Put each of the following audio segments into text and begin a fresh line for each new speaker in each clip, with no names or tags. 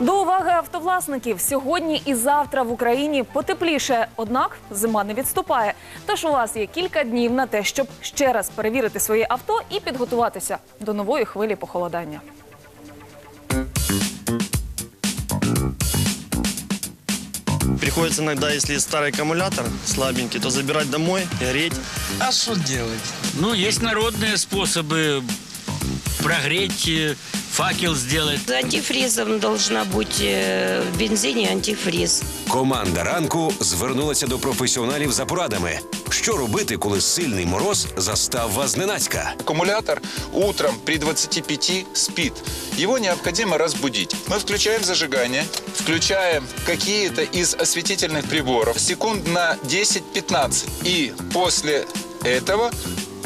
До уваги автовласників сьогодні і завтра в Україні потепліше, однак зима не відступає. Тож у вас є кілька днів на те, щоб ще раз перевірити своє авто і підготуватися до нової хвилі похолодання.
Приходится иногда, если старый аккумулятор слабенький, то забирать домой, греть.
А что делать?
Ну, есть народные способы прогреть, э, факел сделать.
Антифризом должна быть э, в бензине антифриз.
Команда ранку звернулася до професіоналів за порадами. Що робити, коли сильний мороз застав вас зненацька?
Аккумулятор утром при 25 спит. Его необходимо разбудить. Мы включаем зажигание, включаем какие-то из осветительных приборов секунд на 10-15. И после этого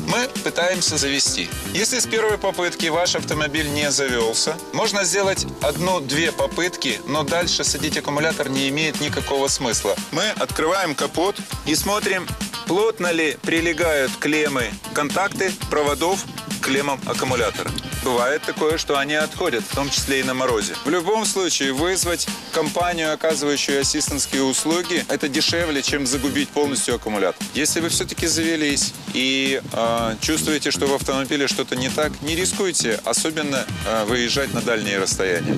мы пытаемся завести. Если с первой попытки ваш автомобиль не завелся, можно сделать одну-две попытки, но дальше садить аккумулятор не имеет никакого смысла. Мы открываем капот и смотрим, плотно ли прилегают клеммы, контакты проводов к клеммам аккумулятора. Бывает такое, что они отходят, в том числе и на морозе. В любом случае, вызвать компанию, оказывающую ассистентские услуги, это дешевле, чем загубить полностью аккумулятор. Если вы все-таки завелись и э, чувствуете, что в автомобиле что-то не так, не рискуйте, особенно э, выезжать на дальние расстояния.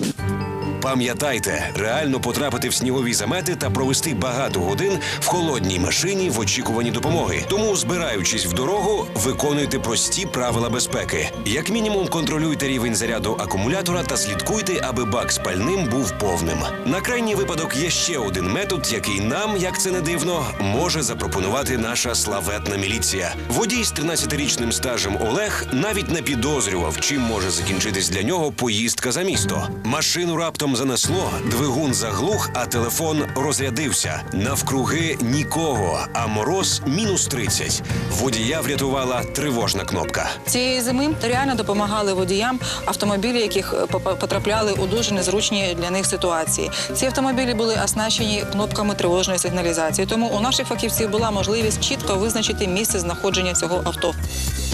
Пам'ятайте, реально потрапити в снігові замети та провести багато годин в холодній машині в очікуванні допомоги. Тому, збираючись в дорогу, виконуйте прості правила безпеки. Як мінімум, контролюйте рівень заряду акумулятора та слідкуйте, аби бак з пальним був повним. На крайній випадок є ще один метод, який нам, як це не дивно, може запропонувати наша славетна міліція. Водій з 13-річним стажем Олег навіть не підозрював, чим може закінчитись для нього поїздка за місто. Машину раптом занесло, двигун заглух, а телефон розрядився. Навкруги нікого, а мороз мінус 30. Водія врятувала тривожна кнопка.
Цієї зими реально допомагали водіям автомобілі, яких е, потрапляли у дуже незручні для них ситуації. Ці автомобілі були оснащені кнопками тривожної сигналізації. Тому у наших фахівців була можливість чітко визначити місце знаходження цього авто.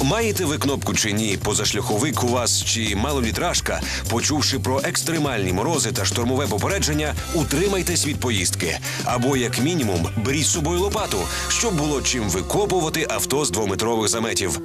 Маєте ви кнопку чи ні? Позашляховик у вас чи малолітражка, почувши про екстремальні морози та штормове попередження, утримайтесь від поїздки. Або, як мінімум, беріть з собою лопату, щоб було чим викопувати авто з двометрових заметів.